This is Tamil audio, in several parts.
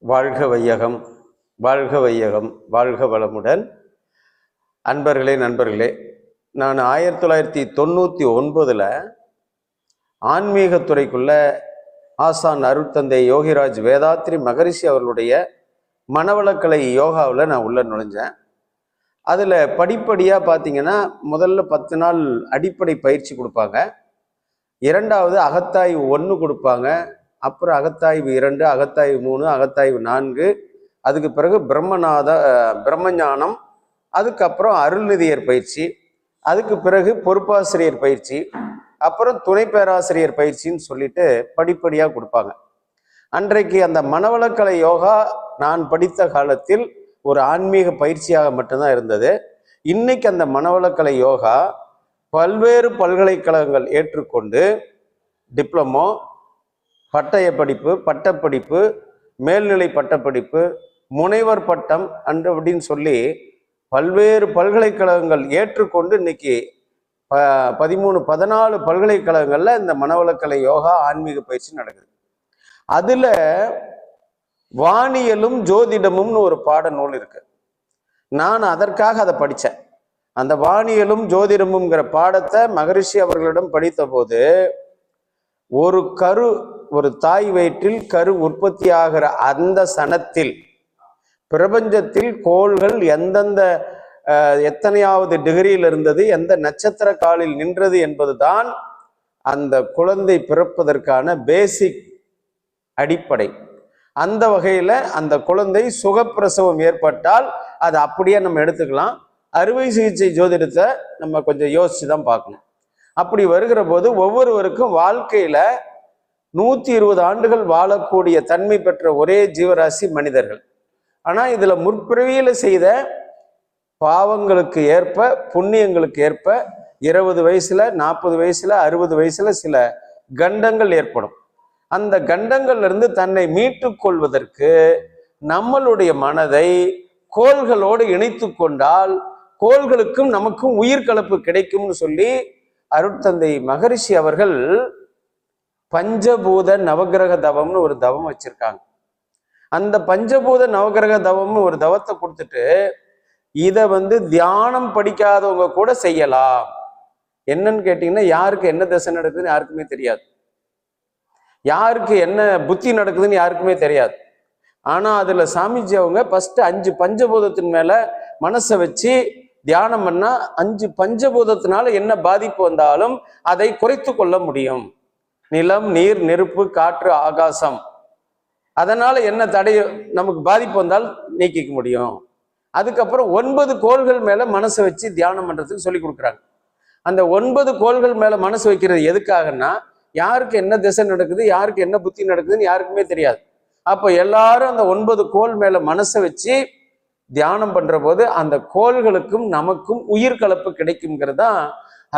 வாழ்க வையகம் வாழ்க வையகம் வாழ்க வளமுடன். அன்பர்களே நண்பர்களே நான் ஆயிரத்தி தொள்ளாயிரத்தி தொண்ணூற்றி ஒன்பதில் ஆன்மீகத்துறைக்குள்ள ஆசான் அருட்தந்தை யோகிராஜ் வேதாத்ரி மகரிஷி அவர்களுடைய மனவளக்கலை யோகாவில் நான் உள்ள நுழைஞ்சேன். அதில் படிப்படியாக பார்த்தீங்கன்னா முதல்ல பத்து நாள் அடிப்படை பயிற்சி கொடுப்பாங்க. இரண்டாவது அகத்தாய் ஒன்று கொடுப்பாங்க. அப்புறம் அகத்தாய்வு இரண்டு அகத்தாய்வு மூணு அகத்தாய்வு நான்கு. அதுக்கு பிறகு பிரம்மநாத பிரம்மஞானம் அதுக்கப்புறம் அருள்நிதியர் பயிற்சி அதுக்கு பிறகு பொறுப்பாசிரியர் பயிற்சி அப்புறம் துணை பேராசிரியர் பயிற்சின்னு சொல்லிட்டு படிப்படியாக கொடுப்பாங்க. அன்றைக்கு அந்த மனவளக்கலை யோகா நான் படித்த காலத்தில் ஒரு ஆன்மீக பயிற்சியாக மட்டும்தான் இருந்தது. இன்னைக்கு அந்த மனவளக்கலை யோகா பல்வேறு பல்கலைக்கழகங்கள் ஏற்றுக்கொண்டு டிப்ளமோ பட்டய படிப்பு பட்டப்படிப்பு மேல்நிலை பட்டப்படிப்பு முனைவர் பட்டம் அன்று அப்படின்னு சொல்லி பல்வேறு பல்கலைக்கழகங்கள் ஏற்றுக்கொண்டு இன்னைக்கு ப பதிமூணு பதினாலு பல்கலைக்கழகங்களில் இந்த மனவளக்கலை யோகா ஆன்மீக பயிற்சி நடக்குது. அதில் வானியலும் ஜோதிடமும்னு ஒரு பாட நூல் இருக்கு. நான் அதற்காக அதை படித்தேன் அந்த வானியலும் ஜோதிடமுங்கிற பாடத்தை மகரிஷி அவர்களிடம் படித்த போது ஒரு கரு ஒரு தாய் வயிற்றில் கரு உற்பத்தி ஆகிற அந்த சனத்தில் பிரபஞ்சத்தில் கோள்கள் எந்தெந்த எத்தனையாவது டிகிரியில் இருந்தது எந்த நட்சத்திர காலில் நின்றது என்பதுதான் அந்த குழந்தை பிறப்பதற்கான பேசிக் அடிப்படை. அந்த வகையில் அந்த குழந்தை சுகப்பிரசவம் ஏற்பட்டால் அதை அப்படியே நம்ம எடுத்துக்கலாம். அறுவை சிகிச்சை ஜோதிடத்தை நம்ம கொஞ்சம் யோசிச்சு தான் பார்க்கணும். அப்படி வருகிற போது ஒவ்வொருவருக்கும் வாழ்க்கையில நூத்தி இருபது ஆண்டுகள் வாழக்கூடிய தன்மை பெற்ற ஒரே ஜீவராசி மனிதர்கள். ஆனா இதுல முற்பிறவியில செய்த பாவங்களுக்கு ஏற்ப புண்ணியங்களுக்கு ஏற்ப இருபது வயசுல நாற்பது வயசுல அறுபது வயசுல சில கண்டங்கள் ஏற்படும். அந்த கண்டங்கள்ல இருந்து தன்னை மீட்டு கொள்வதற்கு நம்மளுடைய மனதை கோள்களோடு இணைத்து கொண்டால் கோள்களுக்கும் நமக்கும் உயிர் கலப்பு கிடைக்கும்னு சொல்லி அருட்தந்தை மகரிஷி அவர்கள் பஞ்சபூத நவகிரக தவம்னு ஒரு தவம் வச்சிருக்காங்க. அந்த பஞ்சபூத நவகிரக தவம்னு ஒரு தவத்தை கொடுத்துட்டு இதை வந்து தியானம் படிக்காதவங்க கூட செய்யலாம். என்னன்னு கேட்டீங்கன்னா யாருக்கு என்ன தசை நடக்குதுன்னு யாருக்குமே தெரியாது. யாருக்கு என்ன புத்தி நடக்குதுன்னு யாருக்குமே தெரியாது. ஆனா அதுல சாமிஜி அவங்க ஃபர்ஸ்ட் அஞ்சு பஞ்சபூதத்தின் மேல மனசை வச்சு தியானம் பண்ணா அஞ்சு பஞ்சபூதத்தினால என்ன பாதிப்பு வந்தாலும் அதை குறைத்து கொள்ள முடியும். நிலம் நீர் நெருப்பு காற்று ஆகாசம். அதனால என்ன தடை நமக்கு பாதிப்பு வந்தால் நீக்கிக்க முடியும். அதுக்கப்புறம் ஒன்பது கோள்கள் மேல மனசை வச்சு தியானம் பண்றதுக்கு சொல்லி கொடுக்குறாங்க. அந்த ஒன்பது கோள்கள் மேல மனசு வைக்கிறது எதுக்காகன்னா யாருக்கு என்ன திசை நடக்குது யாருக்கு என்ன புத்தி நடக்குதுன்னு யாருக்குமே தெரியாது. அப்போ எல்லாரும் அந்த ஒன்பது கோள் மேல மனசை வச்சு தியானம் பண்ற போது அந்த கோள்களுக்கும் நமக்கும் உயிர் கலப்பு கிடைக்குங்கிறது தான்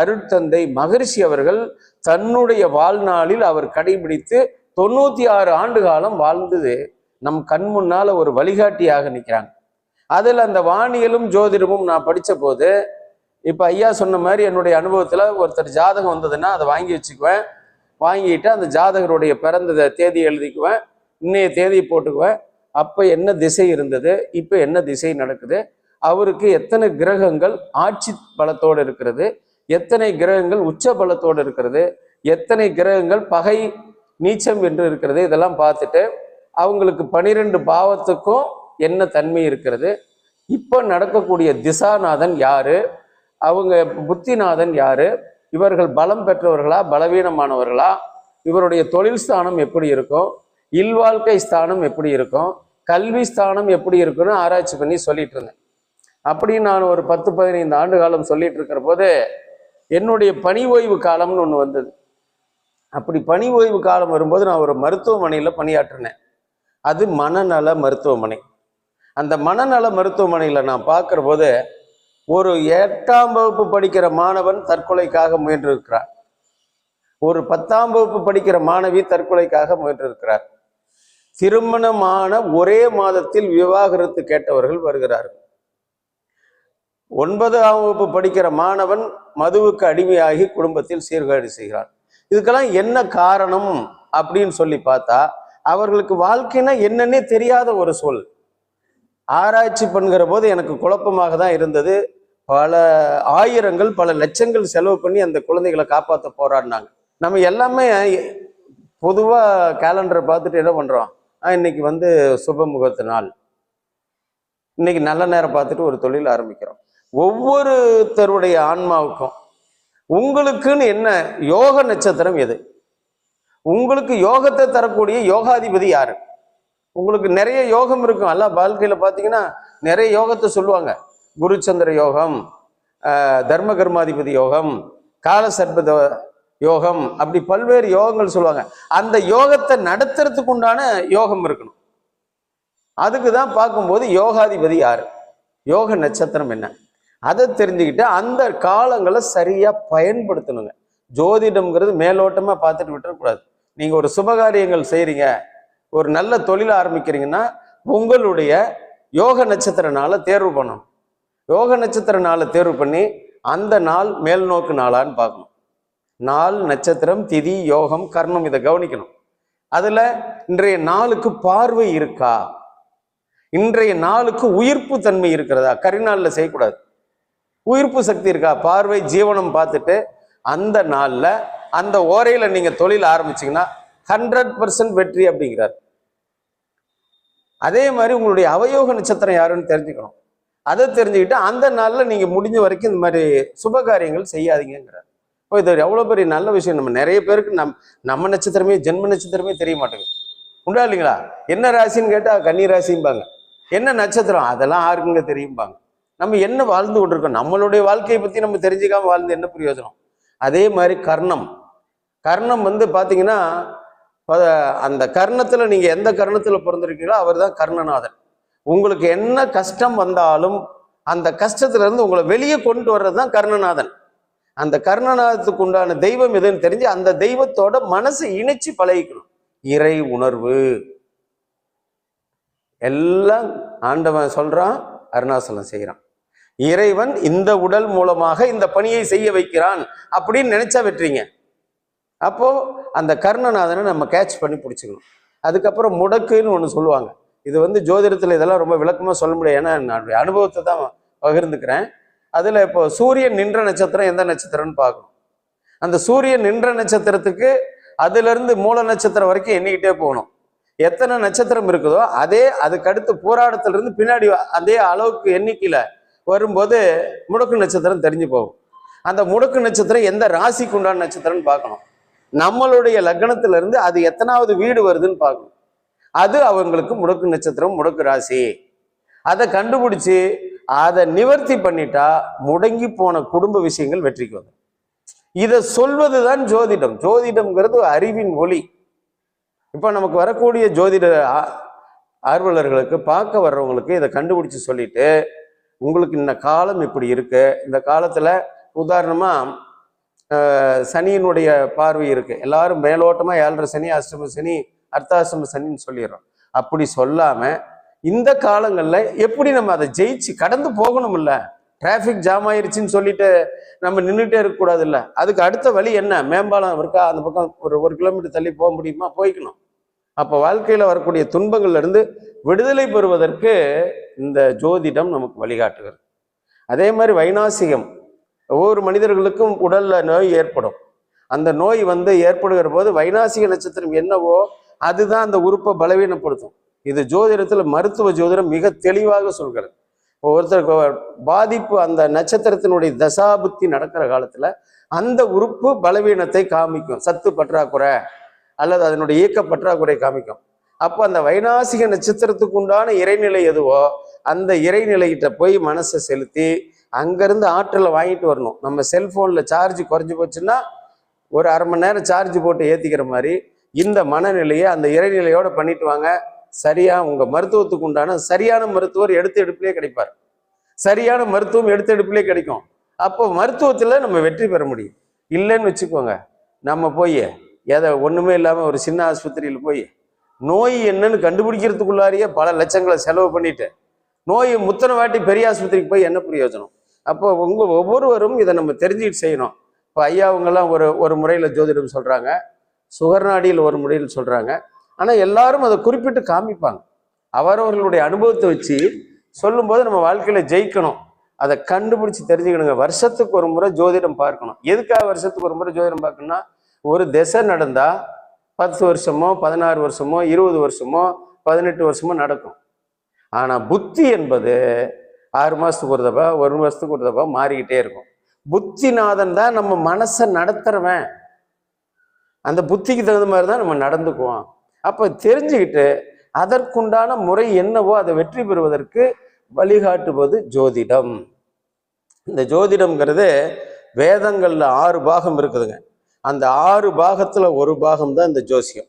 அருட்தந்தை மகரிஷி அவர்கள் தன்னுடைய வாழ்நாளில் அவர் கடைபிடித்து தொண்ணூத்தி ஆறு ஆண்டு காலம் வாழ்ந்தது. நம் கண் முன்னால ஒரு வழிகாட்டியாக நிற்கிறாங்க அதில் அந்த வானியலும் ஜோதிடமும் நான் படித்த போது இப்போ ஐயா சொன்ன மாதிரி என்னுடைய அனுபவத்தில் ஒருத்தர் ஜாதகம் வந்ததுன்னா அதை வாங்கி வச்சுக்குவேன். வாங்கிட்டு அந்த ஜாதகருடைய பிறந்த தேதி எழுதிக்குவேன். இன்னைய தேதியை போட்டுக்குவேன். அப்போ என்ன திசை இருந்தது? இப்போ என்ன திசை நடக்குது? அவருக்கு எத்தனை கிரகங்கள் ஆட்சி பலத்தோடு இருக்கிறது? எத்தனை கிரகங்கள் உச்ச பலத்தோடு இருக்கிறது? எத்தனை கிரகங்கள் பகை நீச்சம் என்று இருக்கிறது? இதெல்லாம் பார்த்துட்டு அவங்களுக்கு பனிரெண்டு பாவத்துக்கும் என்ன தன்மை இருக்கிறது? இப்போ நடக்கக்கூடிய திசாநாதன் யாரு? அவங்க புத்திநாதன் யாரு? இவர்கள் பலம் பெற்றவர்களா? பலவீனமானவர்களா? இவருடைய தொழில் ஸ்தானம் எப்படி இருக்கும்? இல்வாழ்க்கை ஸ்தானம் எப்படி இருக்கும்? கல்வி ஸ்தானம் எப்படி இருக்குன்னு ஆராய்ச்சி பண்ணி சொல்லிட்டு இருந்தேன். அப்படி நான் ஒரு பத்து பதினைந்து ஆண்டு காலம் சொல்லிட்டு இருக்கிற போது என்னுடைய பணி ஓய்வு காலம்னு ஒன்று வந்தது. அப்படி பணி ஓய்வு காலம் வரும்போது நான் ஒரு மருத்துவமனையில் பணியாற்றினேன். அது மனநல மருத்துவமனை. அந்த மனநல மருத்துவமனையில் நான் பார்க்குற போது ஒரு எட்டாம் வகுப்பு படிக்கிற மாணவன் தற்கொலைக்காக முயன்றிருக்கிறார். ஒரு பத்தாம் வகுப்பு படிக்கிற மாணவி தற்கொலைக்காக முயன்றிருக்கிறார். திருமணமான ஒரே மாதத்தில் விவாகரத்து கேட்டவர்கள் வருகிறார்கள். ஒன்பதாம் வகுப்பு படிக்கிற மாணவன் மதுவுக்கு அடிமையாகி குடும்பத்தில் சீர்கேடு செய்கிறான். இதுக்கெல்லாம் என்ன காரணம் அப்படின்னு சொல்லி பார்த்தா அவர்களுக்கு வாழ்க்கைனா என்னன்னே தெரியாத ஒரு சொல் ஆராய்ச்சி பண்ணுகிற போது எனக்கு குழப்பமாக தான் இருந்தது. பல ஆயிரங்கள் பல லட்சங்கள் செலவு பண்ணி அந்த குழந்தைகளை காப்பாற்ற போராடினாங்க. நம்ம எல்லாமே பொதுவாக கேலண்டரை பார்த்துட்டு என்ன பண்ணுறோம் இன்னைக்கு வந்து சுப முகூர்த்த நாள் இன்னைக்கு நல்ல நேரம் பார்த்துட்டு ஒரு தொழில் ஆரம்பிக்கிறோம். ஒவ்வொருத்தருடைய ஆன்மாவுக்கும் உங்களுக்குன்னு என்ன யோக நட்சத்திரம் எது? உங்களுக்கு யோகத்தை தரக்கூடிய யோகாதிபதி யாரு? உங்களுக்கு நிறைய யோகம் இருக்கும். எல்லாம் வாழ்க்கையில பார்த்தீங்கன்னா நிறைய யோகத்தை சொல்லுவாங்க. குருச்சந்திர யோகம் தர்ம கர்மாதிபதி யோகம் காலசர்பத யோகம். அப்படி பல்வேறு யோகங்கள் சொல்லுவாங்க. அந்த யோகத்தை நடத்துறதுக்கு உண்டான யோகம் இருக்கணும். அதுக்கு தான் பார்க்கும்போது யோகாதிபதி யாரு? யோக நட்சத்திரம் என்ன? அதை தெரிஞ்சுக்கிட்டு அந்த காலங்களை சரியா பயன்படுத்தணுங்க. ஜோதிடம்ங்கிறது மேலோட்டமா பார்த்துட்டு விட்டுறக்கூடாது நீங்க ஒரு சுபகாரியங்கள் செய்றீங்க ஒரு நல்ல தொழில் ஆரம்பிக்கிறீங்கன்னா உங்களுடைய யோக நட்சத்திர நாளை தேர்வு பண்ணணும். யோக நட்சத்திர நாளை தேர்வு பண்ணி அந்த நாள் மேல்நோக்கு நாளான்னு பார்க்கணும். நாள் நட்சத்திரம் திதி யோகம் கர்ணம் இதை கவனிக்கணும். அதில் இன்றைய நாளுக்கு பார்வை இருக்கா? இன்றைய நாளுக்கு உயிர்ப்பு தன்மை இருக்கிறதா? கரிநாளில் செய்யக்கூடாது. உயிர்ப்பு சக்தி இருக்கா? பார்வை ஜீவனம் பார்த்துட்டு அந்த நாளில் அந்த ஓரையில் நீங்கள் தொழில் ஆரம்பிச்சிங்கன்னா ஹண்ட்ரட் பர்சன்ட் வெற்றி அப்படிங்கிறார். அதே மாதிரி உங்களுடைய அவயோக நட்சத்திரம் யாருன்னு தெரிஞ்சுக்கணும். அதை தெரிஞ்சுக்கிட்டு அந்த நாளில் நீங்கள் முடிஞ்ச வரைக்கும் இந்த மாதிரி சுப காரியங்கள் செய்யாதீங்கிறார் இப்போ இது எவ்வளோ பெரிய நல்ல விஷயம். நம்ம நிறைய பேருக்கு நம் நம்ம நட்சத்திரமே ஜென்ம நட்சத்திரமே தெரிய மாட்டேங்குது. உண்டா இல்லைங்களா? என்ன ராசின்னு கேட்டால் கன்னி ராசிம்பாங்க. என்ன நட்சத்திரம்? அதெல்லாம் யாருக்குங்க தெரியும்பாங்க. நம்ம என்ன வாழ்ந்து கொண்டிருக்கோம்? நம்மளுடைய வாழ்க்கையை பற்றி நம்ம தெரிஞ்சுக்காம வாழ்ந்து என்ன பிரயோஜனம்? அதே மாதிரி கர்ணம். கர்ணம் வந்து பார்த்தீங்கன்னா அந்த கர்ணத்தில் நீங்கள் எந்த கர்ணத்தில் பிறந்திருக்கீங்களோ அவர் தான் கர்ணநாதன். உங்களுக்கு என்ன கஷ்டம் வந்தாலும் அந்த கஷ்டத்துலேருந்து உங்களை வெளியே கொண்டு வர்றது தான் கர்ணநாதன். அந்த கர்ணநாதத்துக்கு உண்டான தெய்வம் எதுன்னு தெரிஞ்சு அந்த தெய்வத்தோட மனசை இணைச்சு பழகிக்கணும். இறை உணர்வு. எல்லாம் ஆண்டவன் சொல்றான் அருணாசலம் செய்கிறான் இறைவன் இந்த உடல் மூலமாக இந்த பணியை செய்ய வைக்கிறான் அப்படின்னு நினைச்சா வெற்றிங்க. அப்போ அந்த கர்ணநாதனை நம்ம கேட்ச் பண்ணி பிடிச்சிக்கணும். அதுக்கப்புறம் முடக்குன்னு ஒன்று சொல்லுவாங்க. இது வந்து ஜோதிடத்தில் இதெல்லாம் ரொம்ப விளக்கமாக சொல்ல முடியாது. ஏன்னா என்னுடைய அனுபவத்தை தான் பகிர்ந்துக்கிறேன். அதில் இப்போ சூரியன் நின்ற நட்சத்திரம் எந்த நட்சத்திரம்னு பார்க்கணும். அந்த சூரியன் நின்ற நட்சத்திரத்துக்கு அதிலிருந்து மூல நட்சத்திரம் வரைக்கும் எண்ணிக்கிட்டே போகணும். எத்தனை நட்சத்திரம் இருக்குதோ அதே அதுக்கடுத்து போராட்டத்திலிருந்து பின்னாடி அதே அளவுக்கு எண்ணிக்கையில் வரும்போது முடக்கு நட்சத்திரம் தெரிஞ்சு போகும். அந்த முடக்கு நட்சத்திரம் எந்த ராசிக்கு உண்டான நட்சத்திரம்னு பார்க்கணும். நம்மளுடைய லக்னத்திலிருந்து அது எத்தனாவது வீடு வருதுன்னு பார்க்கணும். அது அவங்களுக்கு முடக்கு நட்சத்திரம் முடக்கு ராசி. அதை கண்டுபிடிச்சி அதை நிவர்த்தி பண்ணிட்டா முடங்கி போன குடும்ப விஷயங்கள் வெற்றிக்கு வரும். இதை சொல்வதுதான் ஜோதிடம். ஜோதிடம்ங்கிறது அறிவின் ஒளி. இப்போ நமக்கு வரக்கூடிய ஜோதிட ஆ- ஆர்வலர்களுக்கு பார்க்க வர்றவங்களுக்கு இதை கண்டுபிடிச்சு சொல்லிட்டு உங்களுக்கு இந்த காலம் இப்படி இருக்கு. இந்த காலத்துல உதாரணமா சனியினுடைய பார்வை இருக்கு. எல்லாரும் மேலோட்டமா ஏழரை சனி அஷ்டம சனி அர்த்தாசிரம சனின்னு சொல்லிடுறோம். அப்படி சொல்லாம இந்த காலங்களில் எப்படி நம்ம அதை ஜெயிச்சு கடந்து போகணும் இல்லை டிராஃபிக் ஜாம் ஆயிருச்சுன்னு சொல்லிட்டு நம்ம நின்றுட்டே இருக்கக்கூடாது இல்லை அதுக்கு அடுத்த வழி என்ன? மேம்பாலம் இருக்கா? அந்த பக்கம் ஒரு ஒரு கிலோமீட்டர் தள்ளி போக முடியுமா? போய்க்கணும். அப்போ வாழ்க்கையில் வரக்கூடிய துன்பங்கள்லேருந்து விடுதலை பெறுவதற்கு இந்த ஜோதிடம் நமக்கு வழிகாட்டுகிறது. அதே மாதிரி வைநாசிகம் ஒவ்வொரு மனிதர்களுக்கும் உடலில் நோய் ஏற்படும். அந்த நோய் வந்து ஏற்படுகிற போது வைநாசிக நட்சத்திரம் என்னவோ அதுதான் அந்த உறுப்பை பலவீனப்படுத்தும். இது ஜோதிடத்தில் மருத்துவ ஜோதிடம் மிக தெளிவாக சொல்கிறது. இப்போ ஒருத்தருக்கு பாதிப்பு அந்த நட்சத்திரத்தினுடைய தசாபுத்தி நடக்கிற காலத்தில் அந்த உறுப்பு பலவீனத்தை காமிக்கும். சத்து பற்றாக்குறை அல்லது அதனுடைய இயக்க பற்றாக்குறை காமிக்கும். அப்போ அந்த வைநாசிக நட்சத்திரத்துக்கு உண்டான இறைநிலை எதுவோ அந்த இறைநிலைகிட்ட போய் மனசை செலுத்தி அங்கேருந்து ஆற்றலை வாங்கிட்டு வரணும். நம்ம செல்ஃபோனில் சார்ஜ் குறைஞ்சி போச்சுன்னா ஒரு அரை மணி நேரம் சார்ஜ் போட்டு ஏற்றிக்கிற மாதிரி இந்த மனநிலையை அந்த இறைநிலையோடு பண்ணிட்டு வாங்க. சரியா உங்க மருத்துவத்துக்கு உண்டான சரியான மருத்துவர் எடுத்து எடுப்பிலே கிடைப்பார். சரியான மருத்துவம் எடுத்து எடுப்பிலே கிடைக்கும். அப்போ மருத்துவத்தில் நம்ம வெற்றி பெற முடியும். இல்லைன்னு வச்சுக்கோங்க. நம்ம போய் எதை ஒன்றுமே இல்லாமல் ஒரு சின்ன ஆஸ்பத்திரியில் போய் நோய் என்னன்னு கண்டுபிடிக்கிறதுக்குள்ளாரியே பல லட்சங்களை செலவு பண்ணிட்டு நோய் முத்தனை வாட்டி பெரிய ஆஸ்பத்திரிக்கு போய் என்ன பிரயோஜனம்? அப்போ உங்கள் ஒவ்வொருவரும் இதை நம்ம தெரிஞ்சுக்கிட்டு செய்யணும். இப்போ ஐயாவங்கெல்லாம் ஒரு ஒரு முறையில் ஜோதிடம் சொல்கிறாங்க சுகர்நாடியில் ஒரு முறையில் சொல்கிறாங்க ஆனால் எல்லாரும் அதை குறிப்பிட்டு காமிப்பாங்க. அவரவர்களுடைய அனுபவத்தை வச்சு சொல்லும்போது நம்ம வாழ்க்கையில் ஜெயிக்கணும். அதை கண்டுபிடிச்சி தெரிஞ்சுக்கணுங்க. வருஷத்துக்கு ஒரு முறை ஜோதிடம் பார்க்கணும். எதுக்காக வருஷத்துக்கு ஒரு முறை ஜோதிடம் பார்க்கணும்னா ஒரு திசை நடந்தால் பத்து வருஷமோ பதினாறு வருஷமோ இருபது வருஷமோ பதினெட்டு வருஷமோ நடக்கும். ஆனால் புத்தி என்பது ஆறு மாதத்துக்கு ஒரு தப்பா ஒரு வருஷத்துக்கு ஒரு தப்பா மாறிக்கிட்டே இருக்கும். புத்திநாதன் தான் நம்ம மனசை நடத்துறவன். அந்த புத்திக்கு தகுந்த மாதிரி தான் நம்ம நடந்துக்குவோம். அப்போ தெரிஞ்சுக்கிட்டு அதற்குண்டான முறை என்னவோ அதை வெற்றி பெறுவதற்கு வழிகாட்டுவது ஜோதிடம். இந்த ஜோதிடம்ங்கிறது வேதங்களில் ஆறு பாகம் இருக்குதுங்க. அந்த ஆறு பாகத்தில் ஒரு பாகம் தான் இந்த ஜோசியம்.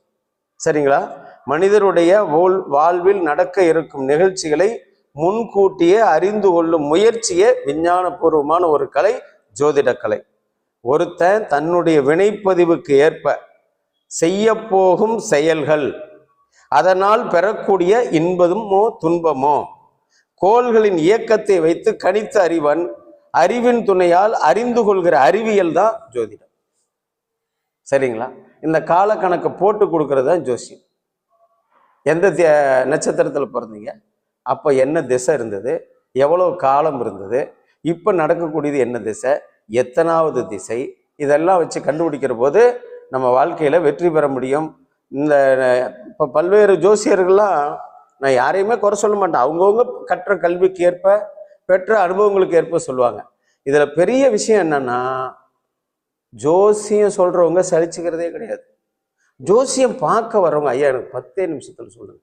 சரிங்களா? மனிதருடைய வாழ்வில் நடக்க இருக்கும் நிகழ்ச்சிகளை முன்கூட்டியே அறிந்து கொள்ளும் முயற்சியே விஞ்ஞானபூர்வமான ஒரு கலை ஜோதிடக்கலை. ஒருத்தன் தன்னுடைய வினைப்பதிவுக்கு ஏற்ப செய்யப்போகும் செயல்கள். அதனால் பெறக்கூடிய இன்பதுமோ துன்பமோ? கோள்களின் இயக்கத்தை வைத்து கணித்த அறிவன் அறிவின் துணையால் அறிந்து கொள்கிற அறிவியல் தான் ஜோதிடம். சரிங்களா? இந்த காலக்கணக்கை போட்டு கொடுக்கறது தான் ஜோசியம். எந்த நட்சத்திரத்தில் பிறந்தீங்க? அப்போ என்ன திசை இருந்தது? எவ்வளோ காலம் இருந்தது? இப்போ நடக்கக்கூடியது என்ன திசை? எத்தனாவது திசை? இதெல்லாம் வச்சு கண்டுபிடிக்கிற போது நம்ம வாழ்க்கையில் வெற்றி பெற முடியும். இந்த இப்போ பல்வேறு ஜோசியர்கள்லாம் நான் யாரையுமே குறை சொல்ல மாட்டேன். அவங்கவுங்க கற்ற கல்விக்கு ஏற்ப பெற்ற அனுபவங்களுக்கு ஏற்ப சொல்லுவாங்க. இதில் பெரிய விஷயம் என்னன்னா ஜோசியம் சொல்கிறவங்க சலிச்சுக்கிறதே கிடையாது. ஜோசியம் பார்க்க வர்றவங்க ஐயா எனக்கு பத்தே நிமிஷத்தில் சொல்லுங்க.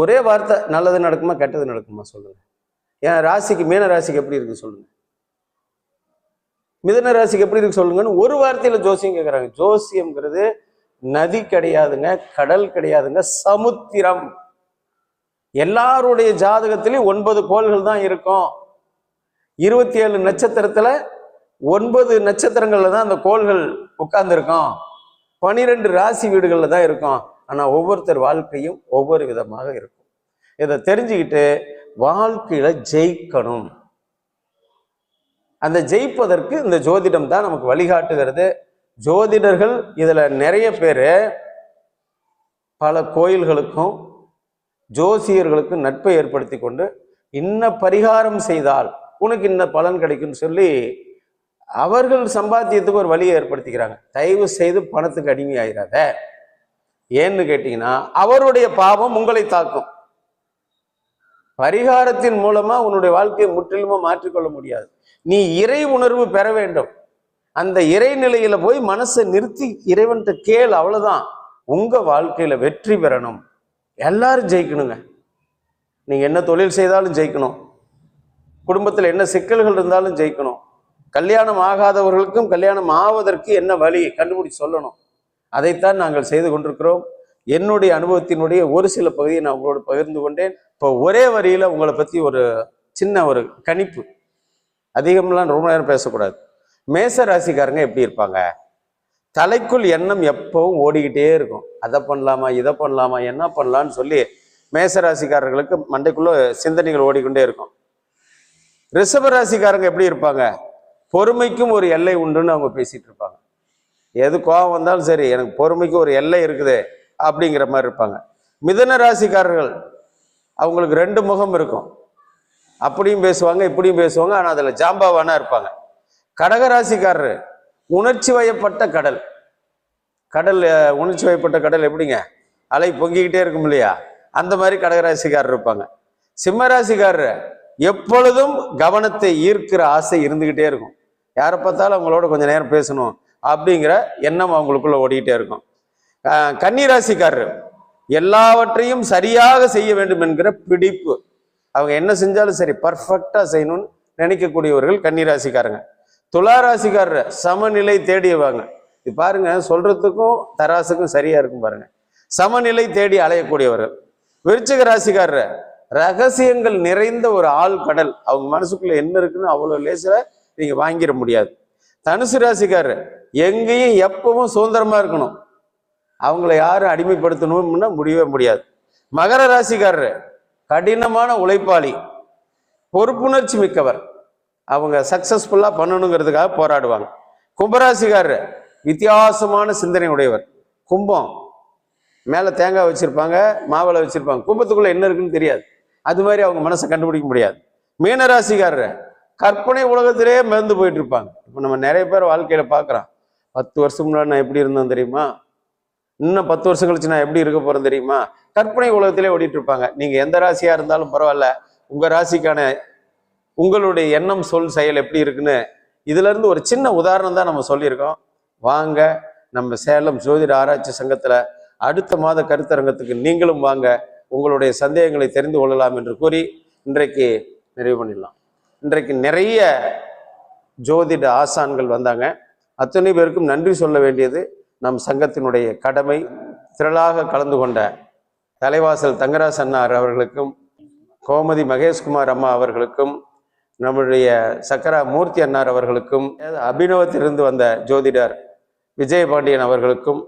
ஒரே வார்த்தை நல்லது நடக்குமா கெட்டது நடக்குமா சொல்லுங்க. என் ராசிக்கு மீன ராசிக்கு எப்படி இருக்கு சொல்லுங்க. மிதன ராசிக்கு எப்படி இருக்கு சொல்லுங்கன்னு ஒரு வார்த்தையில ஜோசியம் கேட்குறாங்க ஜோசியம்ங்கிறது நதி கிடையாதுங்க கடல் கிடையாதுங்க சமுத்திரம். எல்லாருடைய ஜாதகத்திலையும் ஒன்பது கோள்கள் தான் இருக்கும். இருபத்தி ஏழு நட்சத்திரத்துல ஒன்பது நட்சத்திரங்கள்ல தான் அந்த கோள்கள் உட்கார்ந்துருக்கும். பனிரெண்டு ராசி வீடுகளில் தான் இருக்கும். ஆனால் ஒவ்வொருத்தர் வாழ்க்கையும் ஒவ்வொரு விதமாக இருக்கும். இதை தெரிஞ்சுக்கிட்டு வாழ்க்கையில ஜெயிக்கணும். அந்த ஜெயிப்பதற்கு இந்த ஜோதிடம் தான் நமக்கு வழிகாட்டுகிறது. ஜோதிடர்கள் இதில் நிறைய பேர் பல கோயில்களுக்கும் ஜோசியர்களுக்கும் நட்பை ஏற்படுத்தி கொண்டு இன்ன பரிகாரம் செய்தால் உனக்கு இன்ன பலன் கிடைக்கும்னு சொல்லி அவர்கள் சம்பாத்தியத்துக்கு ஒரு வழியை ஏற்படுத்திக்கிறாங்க. தயவு செய்து பணத்துக்கு அடிமையாயிராத. ஏன்னு கேட்டிங்கன்னா அவருடைய பாவம் உங்களை தாக்கும். பரிகாரத்தின் மூலமா உன்னுடைய வாழ்க்கையை முற்றிலுமா மாற்றிக்கொள்ள முடியாது. நீ இறை உணர்வு பெற வேண்டும். அந்த இறை நிலையில போய் மனசை நிறுத்தி இறைவன்கிட்ட கேள் அவ்வளவுதான். உங்க வாழ்க்கையில வெற்றி பெறணும். எல்லாரும் ஜெயிக்கணுங்க. நீங்க என்ன தொழில் செய்தாலும் ஜெயிக்கணும். குடும்பத்தில் என்ன சிக்கல்கள் இருந்தாலும் ஜெயிக்கணும். கல்யாணம் ஆகாதவர்களுக்கும் கல்யாணம் ஆவதற்கு என்ன வழி? கண்டுபிடிச்சு சொல்லணும். அதைத்தான் நாங்கள் செய்து கொண்டிருக்கிறோம். என்னுடைய அனுபவத்தினுடைய ஒரு சில பகுதியை நான் உங்களோட பகிர்ந்து கொண்டேன். இப்போ ஒரே வரியில உங்களை பத்தி ஒரு சின்ன ஒரு கணிப்பு. அதிகம்லாம் ரொம்ப நேரம் பேசக்கூடாது. மேச ராசிக்காரங்க எப்படி இருப்பாங்க? தலைக்குள் எண்ணம் எப்பவும் ஓடிக்கிட்டே இருக்கும். அதை பண்ணலாமா இதை பண்ணலாமா என்ன பண்ணலாம்னு சொல்லி மேச ராசிக்காரர்களுக்கு மண்டைக்குள்ள சிந்தனைகள் ஓடிக்கொண்டே இருக்கும். ரிஷப ராசிக்காரங்க எப்படி இருப்பாங்க? பொறுமைக்கும் ஒரு எல்லை உண்டுன்னு அவங்க பேசிட்டு இருப்பாங்க. எது கோபம் வந்தாலும் சரி எனக்கு பொறுமைக்கு ஒரு எல்லை இருக்குது. அப்படிங்கிற மாதிரி இருப்பாங்க. மிதன ராசிக்காரர்கள் அவங்களுக்கு ரெண்டு முகம் இருக்கும். அப்படியும் பேசுவாங்க இப்படியும் பேசுவாங்க ஆனால் அதில் ஜாம்பாவானா இருப்பாங்க. கடகராசிக்காரரு உணர்ச்சி வயப்பட்ட கடல். கடல் உணர்ச்சி வயப்பட்ட கடல் எப்படிங்க? அலை பொங்கிக்கிட்டே இருக்கும் இல்லையா? அந்த மாதிரி கடகராசிக்காரர் இருப்பாங்க. சிம்மராசிக்காரர் எப்பொழுதும் கவனத்தை ஈர்க்கிற ஆசை இருந்துக்கிட்டே இருக்கும். யாரை பார்த்தாலும் அவங்களோட கொஞ்சம் நேரம் பேசணும் அப்படிங்கிற எண்ணம் அவங்களுக்குள்ள ஓடிக்கிட்டே இருக்கும். கன்னிராசிக்காரர் எல்லாவற்றையும் சரியாக செய்ய வேண்டும் என்கிற பிடிப்பு. அவங்க என்ன செஞ்சாலும் சரி பர்ஃபெக்டா செய்யணும்னு நினைக்கக்கூடியவர்கள் கன்னிராசிக்காரங்க. துளாராசிக்காரர் சமநிலை தேடியவாங்க. இது பாருங்க சொல்றதுக்கும் தராசுக்கும் சரியா இருக்கும் பாருங்க. சமநிலை தேடி அலையக்கூடியவர்கள். விருச்சிக ராசிக்காரர் ரகசியங்கள் நிறைந்த ஒரு ஆள் கடல். அவங்க மனசுக்குள்ள என்ன இருக்குன்னு அவ்வளவு லேசில நீங்க வாங்கிட முடியாது. தனுசு ராசிக்காரர் எங்கேயும் எப்பவும் சுதந்திரமா இருக்கணும். அவங்கள யாரும் அடிமைப்படுத்தணும்னா முடியவே முடியாது. மகர ராசிக்காரர் கடினமான உழைப்பாளி பொறுப்புணர்ச்சி மிக்கவர். அவங்க சக்சஸ்ஃபுல்லாக பண்ணணுங்கிறதுக்காக போராடுவாங்க. கும்பராசிக்காரர் வித்தியாசமான சிந்தனை உடையவர். கும்பம் மேலே தேங்காய் வச்சுருப்பாங்க மாவளை வச்சுருப்பாங்க. கும்பத்துக்குள்ளே என்ன இருக்குன்னு தெரியாது. அது மாதிரி அவங்க மனசை கண்டுபிடிக்க முடியாது. மீனராசிக்காரர் கற்பனை உலகத்திலே மிதந்து போயிட்டு இருப்பாங்க. இப்போ நம்ம நிறைய பேர் வாழ்க்கையில பார்க்குறோம். பத்து வருஷம் முன்னாடி நான் எப்படி இருந்தேன் தெரியுமா? இன்னும் பத்து வருஷம் கழிச்சு நான் எப்படி இருக்க போறேன் தெரியுமா? கற்பனை உலகத்திலே ஓடிட்டு இருப்பாங்க நீங்க எந்த ராசியா இருந்தாலும் பரவாயில்ல. உங்க ராசிக்கான உங்களுடைய எண்ணம் சொல் செயல் எப்படி இருக்குன்னு இதுல இருந்து ஒரு சின்ன உதாரணம் தான் நம்ம சொல்லியிருக்கோம். வாங்க நம்ம சேலம் ஜோதிட ஆராய்ச்சி சங்கத்துல அடுத்த மாத கருத்தரங்கத்துக்கு நீங்களும் வாங்க. உங்களுடைய சந்தேகங்களை தெரிந்து கொள்ளலாம் என்று கூறி இன்றைக்கு நிறைவு பண்ணிடலாம். இன்றைக்கு நிறைய ஜோதிட ஆசான்கள் வந்தாங்க. அத்தனை பேருக்கும் நன்றி சொல்ல வேண்டியது. நம் சங்கத்தினுடைய கடமை திரளாக கலந்து கொண்ட தலைவாசல் தங்கராஜ் அண்ணார் அவர்களுக்கும் கோமதி மகேஷ்குமார் அம்மா அவர்களுக்கும் நம்முடைய சக்கரா மூர்த்தி அன்னார் அவர்களுக்கும் அபினவத்திலிருந்து வந்த ஜோதிடர் விஜயபாண்டியன் அவர்களுக்கும்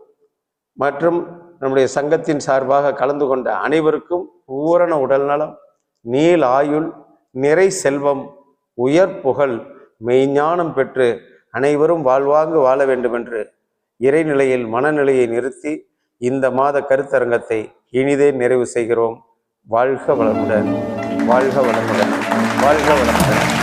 மற்றும் நம்முடைய சங்கத்தின் சார்பாக கலந்து கொண்ட அனைவருக்கும் பூரண உடல்நலம் நீள் ஆயுள் நிறை செல்வம் உயர் புகழ் மெய்ஞானம் பெற்று அனைவரும் வாழ்வாங்கு வாழ வேண்டும் என்று இறைநிலையில் மனநிலையை நிறுத்தி இந்த மாத கருத்தரங்கத்தை இனிதே நிறைவு செய்கிறோம். வாழ்க வளமுடன். வாழ்க வளமுடன். வாழ்க வளமுடன்.